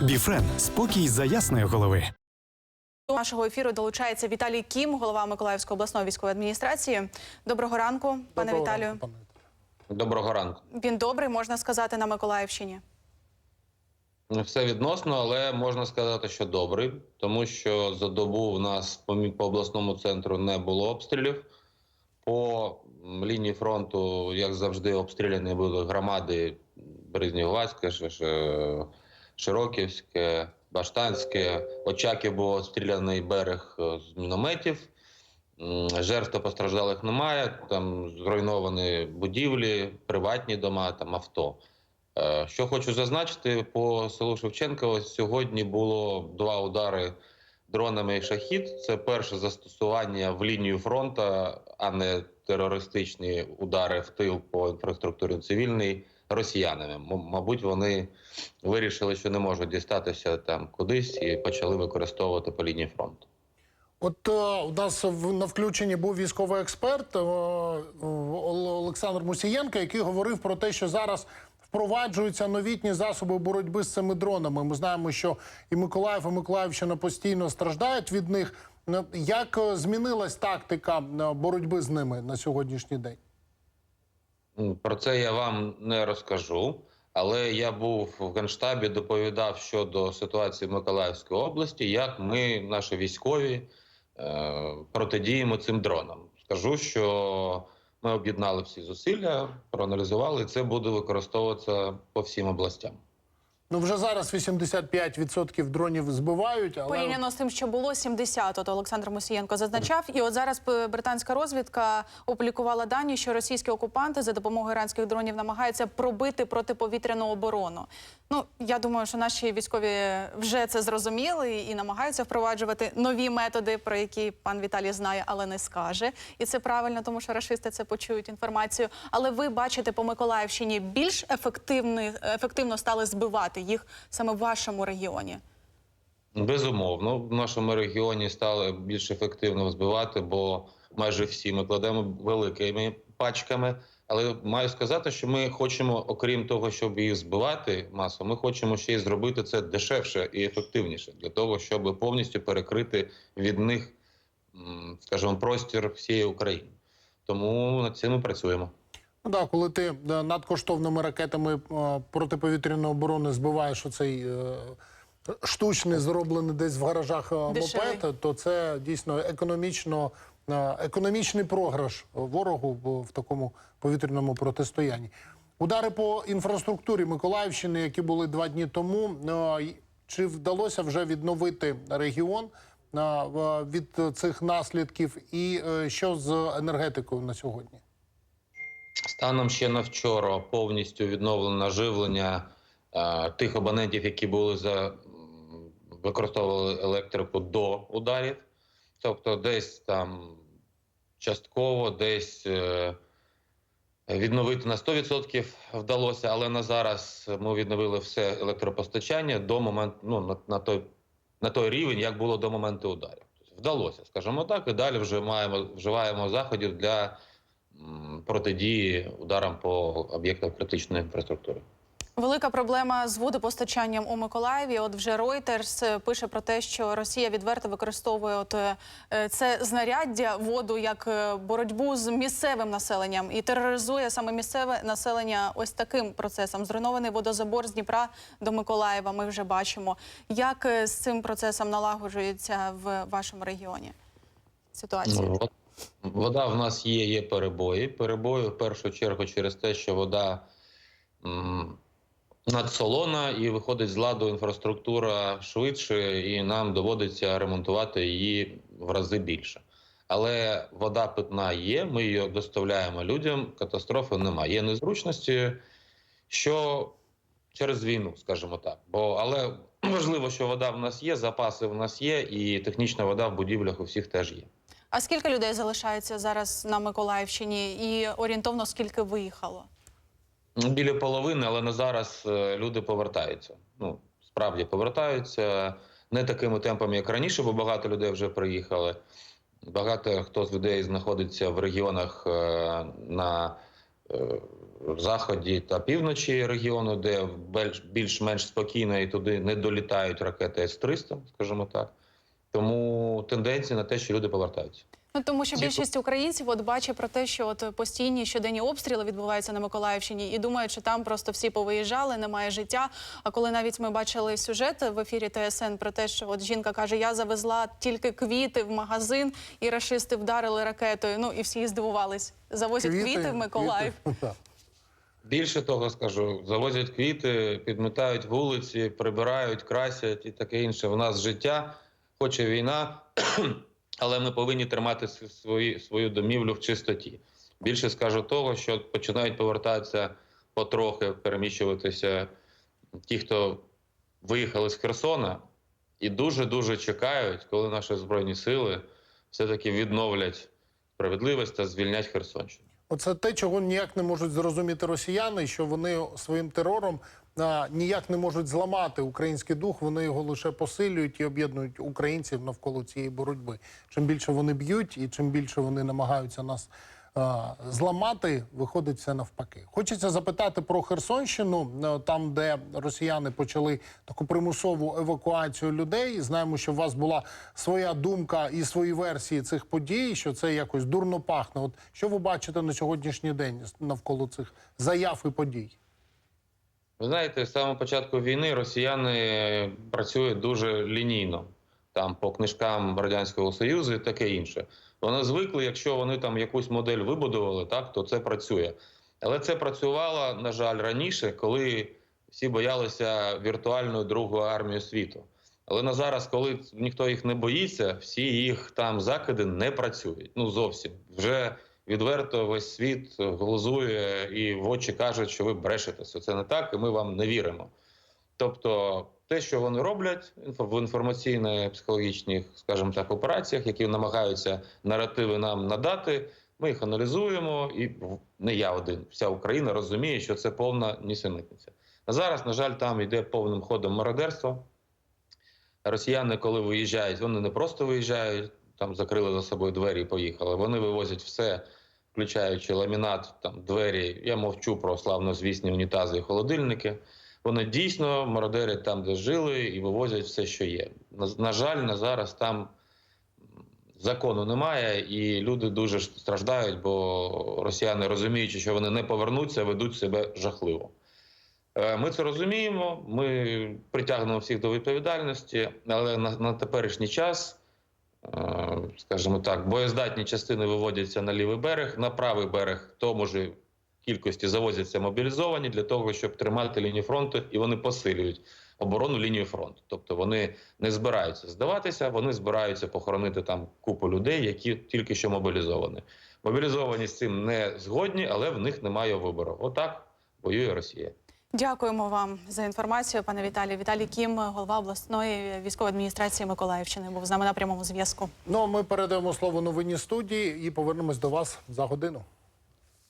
Біфрен спокій за ясної голови. До нашого ефіру долучається Віталій Кім, голова Миколаївської обласної військової адміністрації. Доброго ранку, пане Доброго Віталію. ранку, пане Доброго ранку. Він добрий, можна сказати, на Миколаївщині. Все відносно, але можна сказати, що добрий, тому що за добу в нас по, обласному центру не було обстрілів. По лінії фронту, як завжди, обстріляні були громади Ш- Широківське, Баштанське. Очаків був обстріляний берег е, з мінометів. Жертв та постраждалих немає. Там зруйновані будівлі, приватні дома, там авто. Е, Що хочу зазначити, по селу Шевченка ось сьогодні було два удари дронами шахід. Це перше застосування в лінію фронту, а не терористичні удари в тил по інфраструктурі цивільній росіянами. Мабуть, вони вирішили, що не можуть дістатися там кудись і почали використовувати по лінії фронту. От е, у нас в, на включенні був військовий експерт е, Олександр Мусієнко, який говорив про те, що зараз впроваджуються новітні засоби боротьби з цими дронами. Ми знаємо, що і Миколаїв, і Миколаївщина постійно страждають від них. Ну, Як е, змінилась тактика е, боротьби з ними на сьогоднішній день? Про це я вам не розкажу. Але я був в Генштабі, доповідав щодо ситуації в Миколаївській області, як ми, наші військові, е, протидіємо цим дронам. Скажу, що ми об'єднали всі зусилля, проаналізували, і це буде використовуватися по всім областям. Ну вже зараз 85% дронів збивають, але Порівняно з тим, що було 70, от Олександр Мусієнко зазначав. І от зараз британська розвідка опублікувала дані, що російські окупанти за допомогою іранських дронів намагаються пробити протиповітряну оборону. Ну я думаю, що наші військові вже це зрозуміли і намагаються впроваджувати нові методи, про які пан Віталій знає, але не скаже. І це правильно, тому що рашисти це почують інформацію. Але ви бачите по Миколаївщині більш ефективно, стали збивати їх саме в вашому регіоні. Безумовно, в нашому регіоні стали більш ефективно збивати, бо майже всі ми кладемо великими пачками. Але маю сказати, що ми хочемо, окрім того, щоб їх збивати масово, ми хочемо ще й зробити це дешевше і ефективніше для того, щоб повністю перекрити від них, скажімо, простір всієї України. Тому над цим ми працюємо. Ну да, коли ти е, надкоштовними ракетами е, протиповітряної оборони збиваєш оцей е, штучний, зроблений десь в гаражах мопед, то це дійсно економічно, економічний програш ворогу в, такому повітряному протистоянні. Удари по інфраструктурі Миколаївщини, які були два дні тому, чи вдалося вже відновити регіон від цих наслідків, і що з енергетикою на сьогодні? Станом ще на вчора повністю відновлено живлення е, тих абонентів, які були за використовували електрику до ударів. Тобто, десь там частково, десь е, відновити на 100% вдалося, але на зараз ми відновили все електропостачання до моменту, ну на, на той на той рівень, як було до моменту ударів. Тобто вдалося, скажімо так, і далі вже маємо вживаємо заходів для протидії ударам по об'єктам критичної інфраструктури. Велика проблема з водопостачанням у Миколаєві. От вже Reuters е, пише про те, що Росія відверто використовує от е, е, це знаряддя воду як боротьбу з місцевим населенням і тероризує саме місцеве населення ось таким процесом. Зруйнований водозабор з Дніпра до Миколаєва. Ми вже бачимо, як з цим процесом налагоджується в вашому регіоні ситуація. Вода в нас є, є перебої. Перебої в першу чергу через те, що вода м, надсолона і виходить з ладу інфраструктура швидше, і нам доводиться ремонтувати її в рази більше. Але вода питна є, ми її доставляємо людям, катастрофи немає. Є незручності, що через війну, скажімо так. Бо але важливо, що вода в нас є, запаси в нас є, і технічна вода в будівлях у всіх теж є. А скільки людей залишається зараз на Миколаївщині, і орієнтовно скільки виїхало? Ну, Біля половини, але на зараз е, люди повертаються. Ну, справді повертаються не такими темпами, як раніше, бо багато людей вже приїхали. Багато хто з людей знаходиться в регіонах е, на е, заході та півночі регіону, де більш-менш спокійно і туди не долітають ракети С-300, скажімо так. Тому тенденція на те, що люди повертаються. Ну тому що більшість українців от бачить про те, що от постійні щоденні обстріли відбуваються на Миколаївщині, і думають, що там просто всі повиїжджали, немає життя. А коли навіть ми бачили сюжет в ефірі ТСН про те, що от жінка каже: Я завезла тільки квіти в магазин, і рашисти вдарили ракетою. Ну і всі здивувались. Завозять квіти, в Миколаїв. квіти. Більше того скажу, завозять квіти, підмітають вулиці, прибирають, красять і таке інше. У нас життя, хоче війна, але ми повинні тримати свої, свою домівлю в чистоті. Більше скажу того, що починають повертатися потрохи, переміщуватися ті, хто виїхали з Херсона, і дуже-дуже чекають, коли наші збройні сили все-таки відновлять справедливість та звільнять Херсонщину. Оце те, чого ніяк не можуть зрозуміти росіяни, що вони своїм терором ніяк не можуть зламати український дух. Вони його лише посилюють і об'єднують українців навколо цієї боротьби. Чим більше вони б'ють, і чим більше вони намагаються нас зламати, виходить все навпаки. Хочеться запитати про Херсонщину, е, там, де росіяни почали таку примусову евакуацію людей. Знаємо, що у вас була своя думка і свої версії цих подій, що це якось дурно пахне. От що ви бачите на сьогоднішній день навколо цих заяв і подій? Ви знаєте, з самого початку війни росіяни працюють дуже лінійно, там по книжкам Радянського Союзу і таке інше. Вони звикли, якщо вони там якусь модель вибудували, так то це працює. Але це працювало, на жаль, раніше, коли всі боялися віртуальної другої армії світу. Але на зараз, коли ніхто їх не боїться, всі їх там закиди не працюють. Ну зовсім вже відверто весь світ глузує і в очі кажуть, що ви брешете, що це не так, і ми вам не віримо. Тобто, те, що вони роблять в інформаційно-психологічних, скажімо так, операціях, які намагаються наративи нам надати, ми їх аналізуємо, і не я один, вся Україна розуміє, що це повна нісенітниця. На зараз, на жаль, там йде повним ходом мародерство. Росіяни, коли виїжджають, вони не просто виїжджають, там закрили за собою двері і поїхали. Вони вивозять все, включаючи ламінат, там двері. Я мовчу про славнозвісні унітази і холодильники. Вони дійсно мародерять там, де жили, і вивозять все, що є. На, на жаль, на зараз там закону немає, і люди дуже страждають, бо росіяни, розуміючи, що вони не повернуться, ведуть себе жахливо. Е, Ми це розуміємо, ми притягнемо всіх до відповідальності, але на, на теперішній час, скажімо так, боєздатні частини виводяться на лівий берег, на правий берег тому ж кількості завозяться мобілізовані для того, щоб тримати лінію фронту, і вони посилюють оборону лінії фронту. Тобто вони не збираються здаватися, вони збираються похоронити там купу людей, які тільки що мобілізовані. Мобілізовані з цим не згодні, але в них немає вибору. Отак воює Росія. Дякуємо вам за інформацію, пане Віталій. Віталій Кім, голова обласної військової адміністрації Миколаївщини, був з нами на прямому зв'язку. Ну а ми передаємо слово новині студії і повернемось до вас за годину.